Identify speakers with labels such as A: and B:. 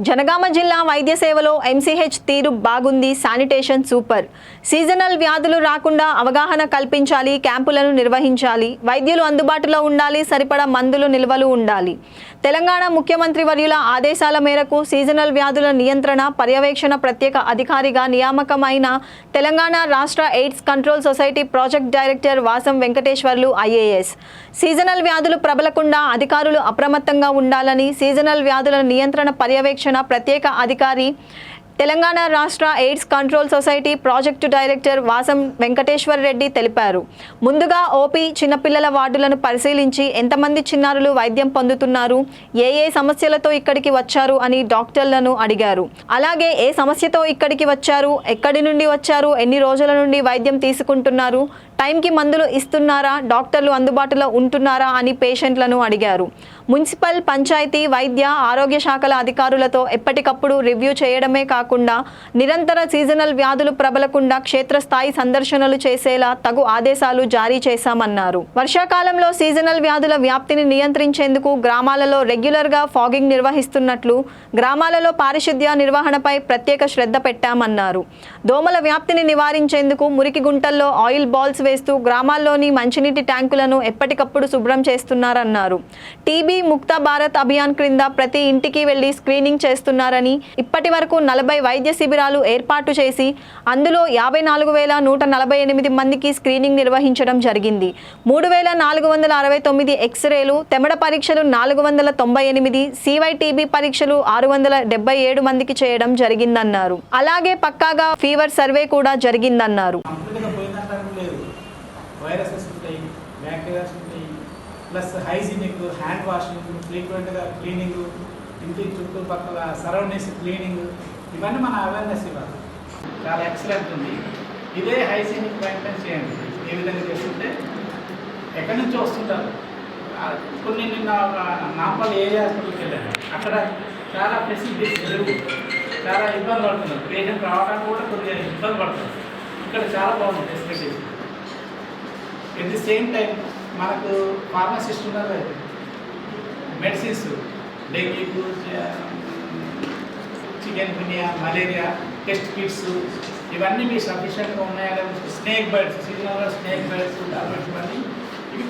A: జనగామ జిల్లా వైద్య సేవలో ఎంసీహెచ్ తీరు బాగుంది. Sanitation super. సీజనల్ వ్యాధులు రాకుండా అవగాహన కల్పించాలి క్యాంపులను నిర్వహించాలి వైద్యులు అందుబాటులో ఉండాలి సరిపడా మందులు నిల్వలు ఉండాలి. తెలంగాణ ముఖ్యమంత్రి వర్యుల ఆదేశాల మేరకు సీజనల్ వ్యాధుల నియంత్రణ పర్యవేక్షణ ప్రత్యేక అధికారిగా నియామకమైన తెలంగాణ రాష్ట్ర AIDS control society project director Vasam Venkateswarlu IAS. Seasonal వ్యాధులు ప్రబలకుండా అధికారులు అప్రమత్తంగా ఉండాలని సీజనల్ వ్యాధుల నియంత్రణ పర్యవేక్షణ ప్రత్యేక అధికారి తెలంగాణ రాష్ట్ర AIDS control society project director Vasam Venkateswar Reddy తెలిపారు. ముందుగా ఓపీ చిన్నపిల్లల వార్డులను పరిశీలించి ఎంతమంది చిన్నారులు వైద్యం పొందుతున్నారు ఏ ఏ సమస్యలతో ఇక్కడికి వచ్చారు అని డాక్టర్లను అడిగారు. అలాగే ఏ సమస్యతో ఇక్కడికి వచ్చారు ఎక్కడి నుండి వచ్చారు ఎన్ని రోజుల నుండి వైద్యం తీసుకుంటున్నారు టైంకి మందులు ఇస్తున్నారా డాక్టర్లు అందుబాటులో ఉంటున్నారా అని పేషెంట్లను అడిగారు. మున్సిపల్ పంచాయతీ వైద్య ఆరోగ్య శాఖల అధికారులతో ఎప్పటికప్పుడు రివ్యూ చేయడమే కాకుండా నిరంతర సీజనల్ వ్యాధులు ప్రబలకుండా క్షేత్రస్థాయి సందర్శనలు చేసేలా తగు ఆదేశాలు జారీ చేశామన్నారు. వర్షాకాలంలో సీజనల్ వ్యాధుల వ్యాప్తిని నియంత్రించేందుకు గ్రామాలలో రెగ్యులర్గా ఫాగింగ్ నిర్వహిస్తున్నట్లు గ్రామాలలో పారిశుద్ధ్య నిర్వహణపై ప్రత్యేక శ్రద్ధ పెట్టామన్నారు. దోమల వ్యాప్తిని నివారించేందుకు మురికి గుంటల్లో ఆయిల్ బాల్స్ వేస్తూ గ్రామాల్లోని మంచినీటి ట్యాంకులను ఎప్పటికప్పుడు శుభ్రం చేస్తున్నారన్నారు. టీబీ ముక్త భారత్ అభియాన్ క్రింద ప్రతి ఇంటికి వెళ్ళి స్క్రీనింగ్ చేస్తున్నారని ఇప్పటి వరకు నలభై వైద్య శిబిరాలు ఏర్పాటు చేసి అందులో యాభై నాలుగు వేల నూట నలభై ఎనిమిది మందికి స్క్రీనింగ్ నిర్వహించడం జరిగింది. మూడు వేల నాలుగు వందల అరవై తొమ్మిది ఎక్స్రేలు తెమడ పరీక్షలు నాలుగు వందల తొంభై ఎనిమిది సివైటీబీ పరీక్షలు ఆరు వందల డెబ్బై ఏడు మందికి చేయడం జరిగిందన్నారు. అలాగే పక్కాగా ఫీవర్ సర్వే కూడా జరిగిందన్నారు.
B: వైరసెస్ ఉంటాయి బ్యాక్టీరియాస్ ఉంటాయి ప్లస్ హైజీనిక్ హ్యాండ్ వాషింగ్ ఫ్రీక్వెంట్గా క్లీనింగ్ ఇంటి చుట్టుపక్కల సరౌండింగ్స్ క్లీనింగ్ ఇవన్నీ మన అవేర్నెస్ ఇవ్వాలి. చాలా ఎక్సలెంట్ ఉంది. ఇదే హైజీనిక్ మెయింటైన్ చేయండి. ఏ విధంగా చేస్తుంటే ఎక్కడి నుంచి వస్తుంటారు? కొన్ని నిన్న నాపల్ ఏరియా హాస్పిటల్కి వెళ్ళాను. అక్కడ చాలా ఫెసిలిటీస్ లేవు చాలా ఇబ్బంది పడుతున్నారు. పేషెంట్ రావడానికి కూడా కొద్దిగా ఇబ్బంది పడుతుంది ఇక్కడ చాలా బాగుంది facilities at the same time మనకు ఫార్మసిస్ట్ ఉన్నారు. Medicines డెంగ్యూకు chikungunya malaria test kits ఇవన్నీ మీ సఫిషియెంట్గా ఉన్నాయా స్నేక్ బైట్స్ సీజనల్గా స్నేక్ బైట్స్ టాబ్లెట్స్ ఇవన్నీ ఇవి